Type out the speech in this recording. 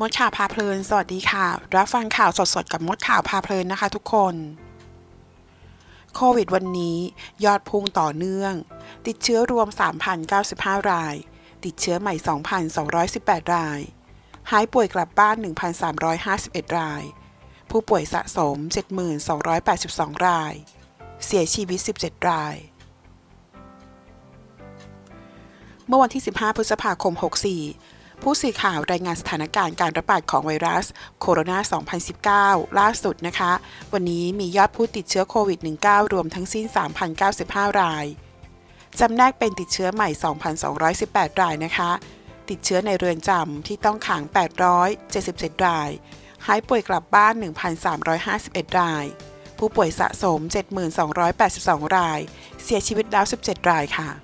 มดข่าวพาเพลิน สวัสดีค่ะ รับฟังข่าวสดๆ กับมดข่าวพาเพลินนะคะทุกคน โควิดวันนี้ ยอดพุ่งต่อเนื่อง ติดเชื้อรวม 3,095 ราย ติดเชื้อใหม่ 2,218 ราย หายป่วยกลับบ้าน 1,351 ราย ผู้ป่วยสะสม 7,282 ราย เสียชีวิต 17 ราย เมื่อวันที่ 15 พฤษภาคม 64 ผู้สื่อข่าวรายงานสถานการณ์การระบาดของไวรัสโคโรนา 2019 ล่าสุดนะคะ วันนี้มียอดผู้ติดเชื้อโควิด -19 รวมทั้งสิ้น 3,095 ราย จำแนกเป็นติดเชื้อใหม่ 2,218 รายนะคะ ติดเชื้อในเรือนจำที่ต้องขัง 877 ราย หายป่วยกลับบ้าน 1,351 ราย ผู้ป่วยสะสม 7,282 ราย เสียชีวิตแล้ว 17 รายค่ะ